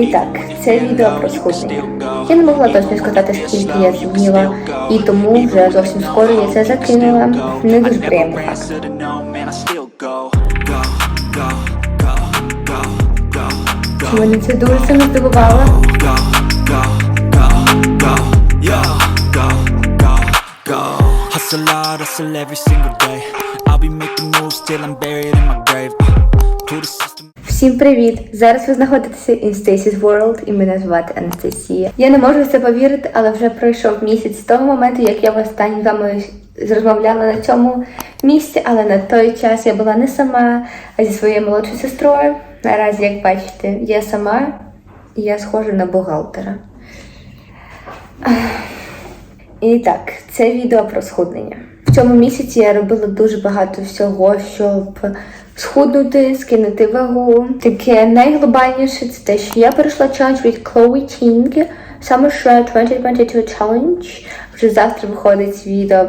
І так, це відео про схуднення. Я не могла точно сказати, скільки я з'їла, і тому вже зовсім скоро я це закинула. Не дуже приємний факт. Чи Мене це дуже сильно здивувало. Hustle hard, hustle every single day. I'll be making moves till I'm buried in my grave. To the system. Всім привіт! Зараз ви знаходитеся in Stacy's World і мене звати Анастасія. Я не можу в це повірити, але вже пройшов місяць з того моменту, як я востаннє з вами розмовляла на цьому місці, але на той час я була не сама, а зі своєю молодшою сестрою. Наразі, як бачите, я сама і я схожа на бухгалтера. І так, це відео про схуднення. В цьому місяці я робила дуже багато всього, щоб схуднути, скинути вагу. Таке найглобальніше це те, що я перейшла челендж від Chloe Ting Summer Shred 2022 Challenge. Вже завтра виходить відео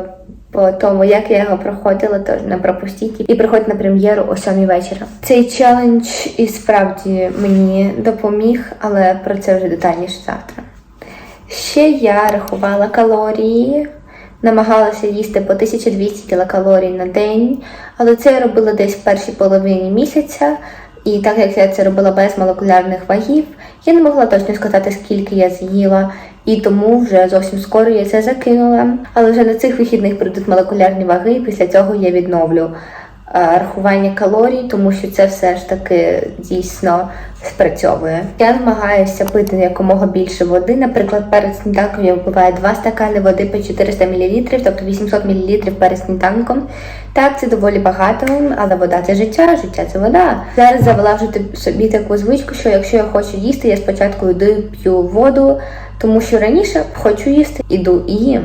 по тому, як я його проходила, тож не пропустіть. І приходьте на прем'єру о 7 вечора. Цей челендж і справді мені допоміг, але про це вже детальніше завтра. Ще я рахувала калорії, намагалася їсти по 1200 кілокалорій на день, але це я робила десь в першій половині місяця. І так як я це робила без молекулярних вагів, я не могла точно сказати, скільки я з'їла, і тому вже зовсім скоро я це закинула. Але вже на цих вихідних прийдуть молекулярні ваги, і після цього я відновлю рахування калорій, тому що це все ж таки дійсно спрацьовує. Я намагаюся пити якомога більше води. Наприклад, перед сніданком я випиваю 2 стакани води по 400 мл, тобто 800 мл перед сніданком. Так, це доволі багато, але вода це життя, життя це вода. Зараз завела вже собі таку звичку, що якщо я хочу їсти, я спочатку йду п'ю воду, тому що раніше хочу їсти, іду і їм.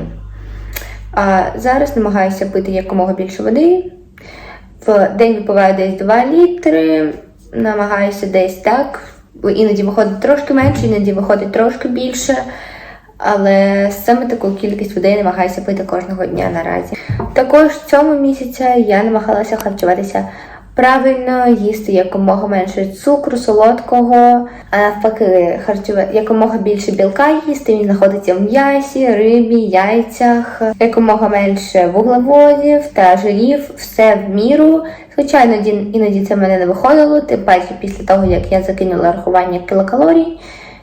А зараз намагаюся пити якомога більше води. В день випиваю десь 2 літри, намагаюся десь так. Іноді виходить трошки менше, іноді виходить трошки більше. Але саме таку кількість я намагаюся пити кожного дня наразі. Також цьому місяця я намагалася харчуватися правильно, їсти якомога менше цукру, солодкого, а навпаки, харчува... якомога більше білка їсти. Він знаходиться в м'ясі, рибі, яйцях, якомога менше вуглеводів та жирів, все в міру. Звичайно, іноді це в мене не виходило, тим паче після того, як я закинула рахування кілокалорій.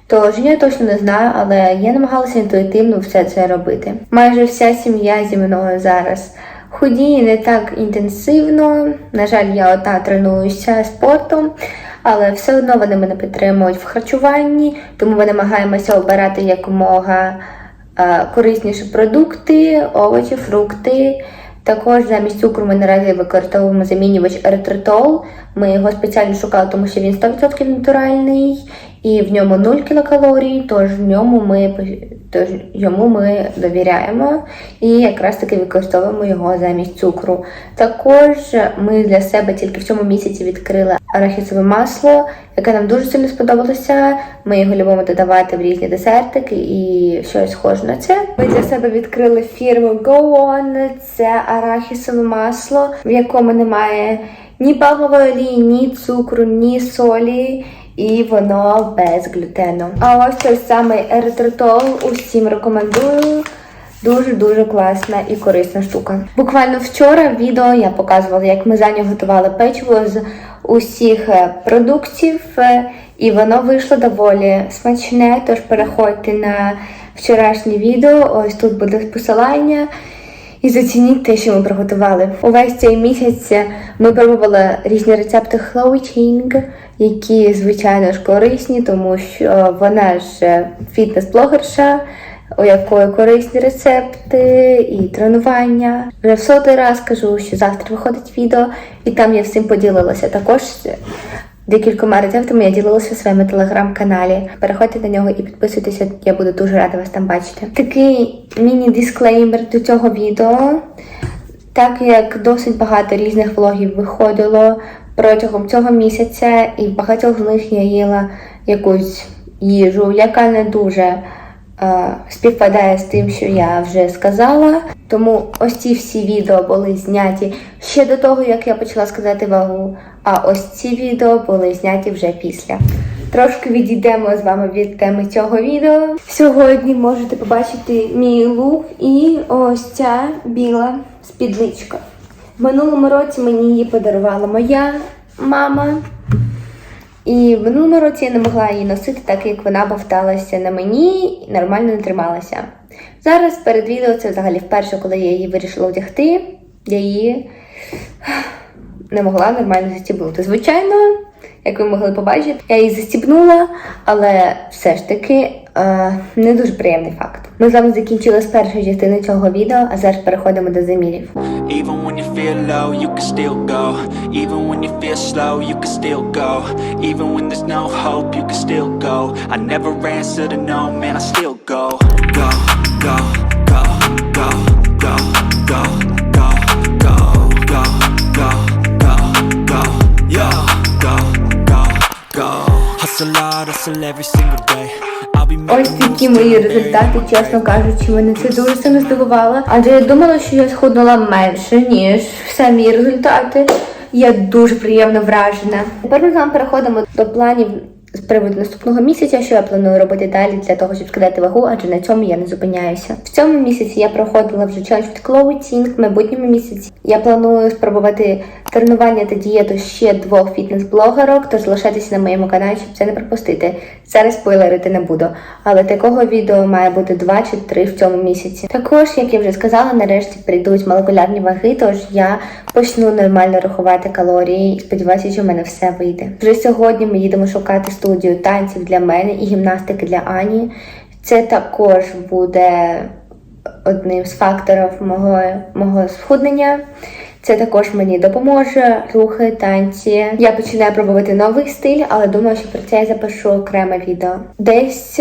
Тож я точно не знаю, але я намагалася інтуїтивно все це робити. Майже вся сім'я зі мною зараз худіє не так інтенсивно. На жаль, я одна тренуюся спортом, але все одно вони мене підтримують в харчуванні, тому ми намагаємося обирати якомога е, корисніші продукти, овочі, фрукти. Також замість цукру ми наразі використовуємо замінювач еритритол. Ми його спеціально шукали, тому що він 100% натуральний і в ньому 0 кілокалорій, тож в ньому ми тож йому ми довіряємо і якраз таки використовуємо його замість цукру. Також ми для себе тільки в цьому місяці відкрили арахісове масло, яке нам дуже сильно сподобалося. Ми його любимо додавати в різні десертики і щось схоже на це. Ми для себе відкрили фірму Go On. Це арахісове масло, в якому немає ні пальмової олії, ні цукру, ні солі. І воно без глютену. А ось той самий еритритол усім рекомендую. Дуже-дуже класна і корисна штука. Буквально вчора в відео я показувала, як ми за нього готували печиво з усіх е, продуктів, е, і воно вийшло доволі смачне. Тож переходьте на вчорашнє відео. Ось тут буде посилання. І зацініть те, що ми приготували. Увесь цей місяць ми пробували різні рецепти Chloe які, звичайно ж, корисні, тому що вона ж фітнес-блогерша, у якої корисні рецепти і тренування. Вже в сотий раз кажу, що завтра виходить відео, і там я всім поділилася. Також Декількома рецептами я ділилася в своєму телеграм-каналі. Переходьте на нього і підписуйтеся, я буду дуже рада вас там бачити. Такий міні-дисклеймер до цього відео. Так як досить багато різних влогів виходило протягом цього місяця, і в багатьох з них я їла якусь їжу, яка не дуже співпадає з тим, що я вже сказала. Тому ось ці всі відео були зняті ще до того, як я почала сказати вагу. А ось ці відео були зняті вже після. Трошки відійдемо з вами від теми цього відео. Сьогодні можете побачити мій лук і ось ця біла спідничка. В минулому році мені її подарувала моя мама. І в минулому році я не могла її носити, так як вона бовталася на мені і нормально не трималася. Зараз перед відео це взагалі вперше, коли я її вирішила одягти, я її не могла нормально застібнути. Звичайно, як ви могли побачити, я її застібнула, але все ж таки е, не дуже приємний факт. Ми з вами закінчили з першої частини цього відео, а зараз переходимо до замірів. Hustle hard, hustle every single day Ось такі мої результати, чесно кажучи, мене це дуже сильно здивувало. Адже я думала, що я схуднула менше, ніж самі результати. Я дуже приємно вражена. Тепер ми з вами переходимо до планів з приводу наступного місяця, що я планую робити далі для того, щоб скидати вагу, адже на цьому я не зупиняюся. В цьому місяці я проходила вже челендж від Clothing, в майбутньому місяці я планую спробувати тренування та дієту ще двох фітнес-блогерок, тож залишайтеся на моєму каналі, щоб це не пропустити. Зараз спойлерити не буду, але такого відео має бути два чи три в цьому місяці. Також, як я вже сказала, нарешті прийдуть молекулярні ваги, тож я почну нормально рахувати калорії і сподіваюся, що в мене все вийде. Вже сьогодні ми їдемо шукати студію танців для мене і гімнастики для Ані. Це також буде одним з факторів мого, мого схуднення. Це також мені допоможе рухи, танці. Я починаю пробувати новий стиль, але думаю, що про це я запишу окреме відео. Десь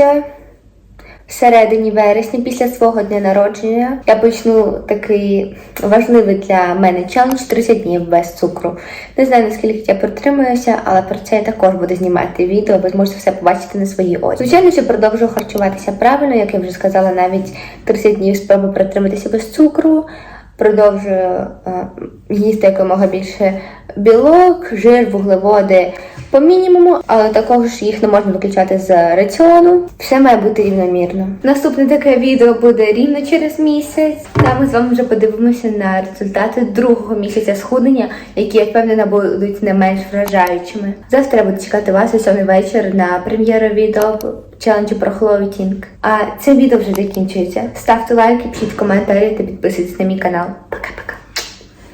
е, всередині вересня, після свого дня народження, я почну такий важливий для мене челендж 30 днів без цукру. Не знаю наскільки я протримуюся, але про це я також буду знімати відео. Ви зможете все побачити на свої очі. Звичайно, що продовжую харчуватися правильно, як я вже сказала, навіть 30 днів спробую протриматися без цукру. Продовжую е, їсти якомога більше білок, жир, вуглеводи по мінімуму, але також їх не можна виключати з раціону. Все має бути рівномірно. Наступне таке відео буде рівно через місяць. Та ми з вами вже подивимося на результати другого місяця схуднення, які я впевнена будуть не менш вражаючими. Завтра я буду чекати вас о 7 вечір на прем'єру відео челенджу про хловітінг. А це відео вже закінчується. Ставте лайки, пишіть коментарі та підписуйтесь на мій канал. Пока-пока.